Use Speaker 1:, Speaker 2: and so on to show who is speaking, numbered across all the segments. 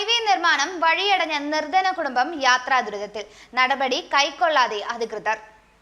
Speaker 1: Highway നിർമ്മാണം വഴിയടഞ്ഞ നിർധന കുടുംബം യാത്രാ ദുരിതത്തിൽ. നടപടി കൈക്കൊള്ളാതെ അധികൃതർ.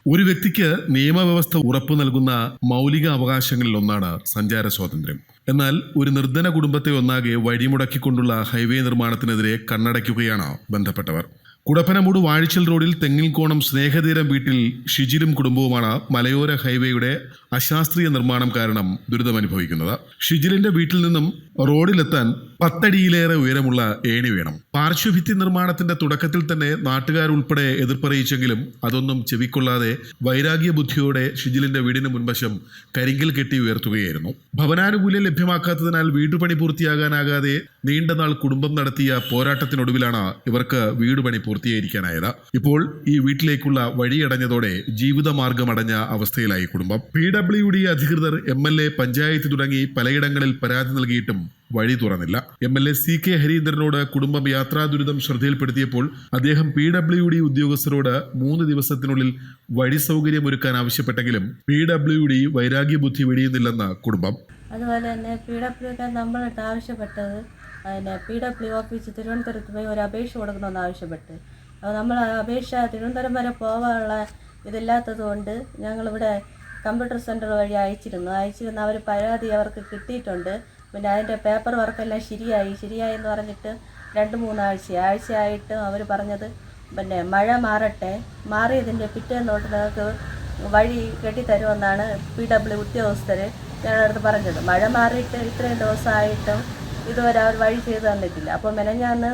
Speaker 2: ഒരു വ്യക്തിക്ക് നിയമവ്യവസ്ഥ ഉറപ്പു നൽകുന്ന മൗലിക അവകാശങ്ങളിൽ ഒന്നാണ് സഞ്ചാര സ്വാതന്ത്ര്യം. എന്നാൽ ഒരു നിർധന കുടുംബത്തെ ഒന്നാകെ വഴിമുടക്കിക്കൊണ്ടുള്ള ഹൈവേ നിർമ്മാണത്തിനെതിരെ കണ്ണടയ്ക്കുകയാണ് ബന്ധപ്പെട്ടവർ. കുടപ്പനമൂട് വാഴിച്ചൽ റോഡിൽ തെങ്ങിൽക്കോണം സ്നേഹതീരം വീട്ടിൽ ഷിജിലും കുടുംബവുമാണ് മലയോര ഹൈവേയുടെ അശാസ്ത്രീയ നിർമ്മാണം കാരണം ദുരിതമനുഭവിക്കുന്നത്. ഷിജിലിന്റെ വീട്ടിൽ നിന്നും റോഡിലെത്താൻ പത്തടിയിലേറെ ഉയരമുള്ള ഏണി വേണം. പാർശ്വഭിത്തി നിർമ്മാണത്തിന്റെ തുടക്കത്തിൽ തന്നെ നാട്ടുകാരുൾപ്പെടെ എതിർപ്പറിയിച്ചെങ്കിലും അതൊന്നും ചെവിക്കൊള്ളാതെ വൈരാഗ്യ ബുദ്ധിയോടെ ഷിജിലിന്റെ വീടിന് മുൻവശം കരിങ്കിൽ കെട്ടി ഉയർത്തുകയായിരുന്നു. ഭവനാനുകൂല്യം ലഭ്യമാക്കാത്തതിനാൽ വീടുപണി പൂർത്തിയാകാനാകാതെ നീണ്ട നാൾ കുടുംബം നടത്തിയ പോരാട്ടത്തിനൊടുവിലാണ് ഇവർക്ക് വീടുപണി പൂർത്തീകരിക്കാനായത്. ഇപ്പോൾ ഈ വീട്ടിലേക്കുള്ള വഴിയടഞ്ഞതോടെ ജീവിതമാർഗമടഞ്ഞ അവസ്ഥയിലായി കുടുംബം. പി ഡബ്ല്യു ഡി അധികൃതർ എം എൽ എ പഞ്ചായത്ത് തുടങ്ങി പലയിടങ്ങളിൽ പരാതി നൽകിയിട്ടും വഴി തുറന്നില്ല. M L A C K ഹരീന്ദ്രനോട് കുടുംബം യാത്രാ ദുരിതം ശ്രദ്ധയിൽപ്പെടുത്തിയപ്പോൾ അദ്ദേഹം പി ഡബ്ല്യു ഡി ഉദ്യോഗസ്ഥരോട് മൂന്ന് ദിവസത്തിനുള്ളിൽ വഴി സൗകര്യം ഒരുക്കാൻ ആവശ്യപ്പെട്ടെങ്കിലും പി ഡബ്ല്യു ഡി വൈരാഗ്യ ബുദ്ധി വെടിയുന്നില്ലെന്ന് കുടുംബം.
Speaker 3: അതുപോലെ തന്നെ പി ഡബ്ല്യു നമ്മളിട്ട് ആവശ്യപ്പെട്ടത്. പിന്നെ പി ഡബ്ല്യു ഓഫീസ് തിരുവനന്തപുരത്ത് പോയി ഒരു അപേക്ഷ കൊടുക്കണമെന്ന് ആവശ്യപ്പെട്ട്. അപ്പോൾ നമ്മൾ അപേക്ഷ തിരുവനന്തപുരം വരെ പോകാനുള്ള ഇതില്ലാത്തത് കൊണ്ട് ഞങ്ങളിവിടെ കമ്പ്യൂട്ടർ സെന്റർ വഴി അയച്ചിരുന്നു. അയച്ചിരുന്ന അവർ പരാതി അവർക്ക് കിട്ടിയിട്ടുണ്ട്. പിന്നെ അതിന്റെ പേപ്പർ വർക്കെല്ലാം ശരിയായി. ശരിയായി എന്ന് പറഞ്ഞിട്ട് രണ്ട് മൂന്നാഴ്ച ആഴ്ചയായിട്ട് അവർ പറഞ്ഞത് പിന്നെ മഴ മാറട്ടെ. മാറിയതിന്റെ പിറ്റേന്നോട്ട് നിങ്ങൾക്ക് വഴി കെട്ടിത്തരുമെന്നാണ് പി ഡബ്ല്യു ഉദ്യോഗസ്ഥർ ഞങ്ങളുടെ അടുത്ത് പറഞ്ഞത്. മഴ മാറിയിട്ട് ഇത്രയും ദിവസമായിട്ടും ഇതുവരെ അവർ വഴി ചെയ്തു തന്നിട്ടില്ല. അപ്പോൾ മെനഞ്ഞാന്ന്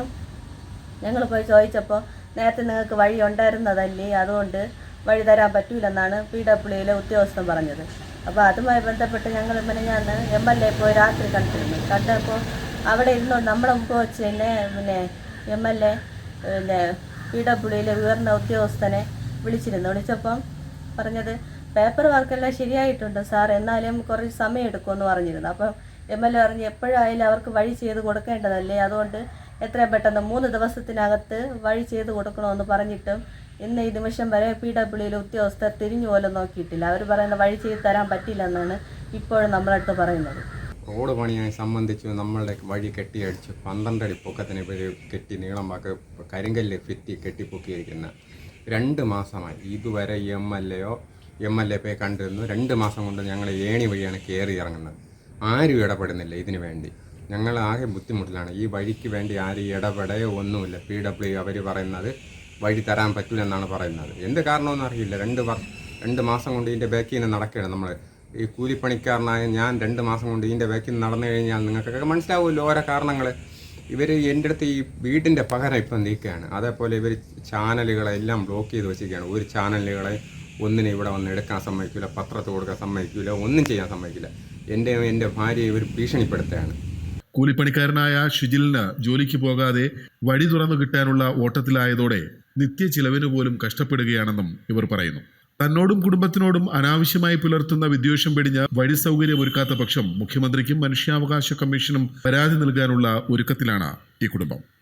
Speaker 3: ഞങ്ങൾ പോയി ചോദിച്ചപ്പോൾ നേരത്തെ നിങ്ങൾക്ക് വഴി ഉണ്ടായിരുന്നതല്ലേ? അതുകൊണ്ട് വഴി തരാൻ പറ്റൂലെന്നാണ് പി ഡബ്ല്യുയിലെ ഉദ്യോഗസ്ഥൻ പറഞ്ഞത്. അപ്പോൾ അതുമായി ബന്ധപ്പെട്ട് ഞങ്ങൾ മെനഞ്ഞാന്ന് എം എൽ എ പോയി രാത്രി കണ്ടിരുന്നു. കണ്ടപ്പോൾ അവിടെ ഇരുന്നുകൊണ്ട് നമ്മുടെ മുമ്പ് വെച്ച് തന്നെ പിന്നെ എം എൽ എ പിന്നെ പി ഡബ്ല്യുയിലെ ഉയർന്ന ഉദ്യോഗസ്ഥനെ വിളിച്ചിരുന്നു. വിളിച്ചപ്പം പറഞ്ഞത് പേപ്പർ വർക്കെല്ലാം ശരിയായിട്ടുണ്ട് സാർ എന്നാലും കുറച്ച് സമയം എടുക്കുമെന്ന് പറഞ്ഞിരുന്നു. അപ്പം എം എൽ എ പറഞ്ഞ് എപ്പോഴായാലും അവർക്ക് വഴി ചെയ്ത് കൊടുക്കേണ്ടതല്ലേ? അതുകൊണ്ട് എത്രയും പെട്ടെന്ന് മൂന്ന് ദിവസത്തിനകത്ത് വഴി ചെയ്ത് കൊടുക്കണമെന്ന് പറഞ്ഞിട്ടും ഇന്ന് ഈ നിമിഷം വരെ പി ഡബ്ല്യുയിലെ ഉദ്യോഗസ്ഥർ തിരിഞ്ഞു പോലും നോക്കിയിട്ടില്ല. അവർ പറയുന്ന വഴി ചെയ്ത് തരാൻ പറ്റില്ലെന്നാണ് ഇപ്പോഴും നമ്മളടുത്ത് പറയുന്നത്.
Speaker 4: റോഡ് പണിയെ സംബന്ധിച്ച് നമ്മളുടെ വഴി കെട്ടിയടിച്ച് പന്ത്രണ്ടടി പൊക്കത്തിന് കെട്ടി നീളം വാക്ക് കരിങ്കല്ല് ഫിറ്റി കെട്ടിപ്പൊക്കിയിരിക്കുന്ന രണ്ട് മാസമായി. ഇതുവരെ എം എൽ എയോ എം എൽ എ പോയി കണ്ടിരുന്നു. രണ്ട് മാസം കൊണ്ട് ഞങ്ങൾ ഏണി വഴിയാണ് കയറി ഇറങ്ങുന്നത്. ആരും ഇടപെടുന്നില്ല ഇതിനു വേണ്ടി. ഞങ്ങൾ ആകെ ബുദ്ധിമുട്ടിലാണ്. ഈ വഴിക്ക് വേണ്ടി ആരും ഇടപെടയോ ഒന്നുമില്ല. പി ഡബ്ല്യു അവർ പറയുന്നത് വഴി തരാൻ പറ്റില്ല എന്നാണ് പറയുന്നത്. എന്ത് കാരണമെന്ന് അറിയില്ല. രണ്ട് രണ്ട് മാസം കൊണ്ട് ഇതിന്റെ ബാക്കിൽ നിന്ന് നടക്കുകയാണ് നമ്മൾ ഈ കൂലിപ്പണിക്കാരനായ ഞാൻ രണ്ട് മാസം കൊണ്ട് ഇതിന്റെ ബാക്കിൽ നിന്ന് നടന്നു കഴിഞ്ഞാൽ നിങ്ങൾക്കൊക്കെ മനസ്സിലാവുമല്ലോ ഓരോ കാരണങ്ങൾ ഇവർ എന്റെ അടുത്ത് ഈ വീടിന്റെ പകരം ഇപ്പം നീക്കുകയാണ് അതേപോലെ ഇവർ ചാനലുകളെല്ലാം ബ്ലോക്ക് ചെയ്ത് വെച്ചിരിക്കുകയാണ്. ഒരു ചാനലുകളെ ഒന്നിനെ ഇവിടെ വന്ന് എടുക്കാൻ സമ്മതിക്കില്ല പത്രത്തിൽ കൊടുക്കാൻ സമ്മതിക്കില്ല ഒന്നും ചെയ്യാൻ സമ്മതിക്കില്ല. എന്റെ എന്റെ ഭാര്യയെ ഇവർ ഭീഷണിപ്പെടുത്തുകയാണ്.
Speaker 2: കൂലിപ്പണിക്കാരനായ ഷിജിലിന് ജോലിക്ക് പോകാതെ വഴി തുറന്നു കിട്ടാനുള്ള ഓട്ടത്തിലായതോടെ നിത്യ ചിലവിന് പോലും കഷ്ടപ്പെടുകയാണെന്നും ഇവർ പറയുന്നു. തന്നോടും കുടുംബത്തിനോടും അനാവശ്യമായി പുലർത്തുന്ന വിദ്വേഷം പിടിഞ്ഞ വഴി സൗകര്യം ഒരുക്കാത്ത പക്ഷം മുഖ്യമന്ത്രിക്കും മനുഷ്യാവകാശ കമ്മീഷനും പരാതി നൽകാനുള്ള ഒരുക്കത്തിലാണ് ഈ കുടുംബം.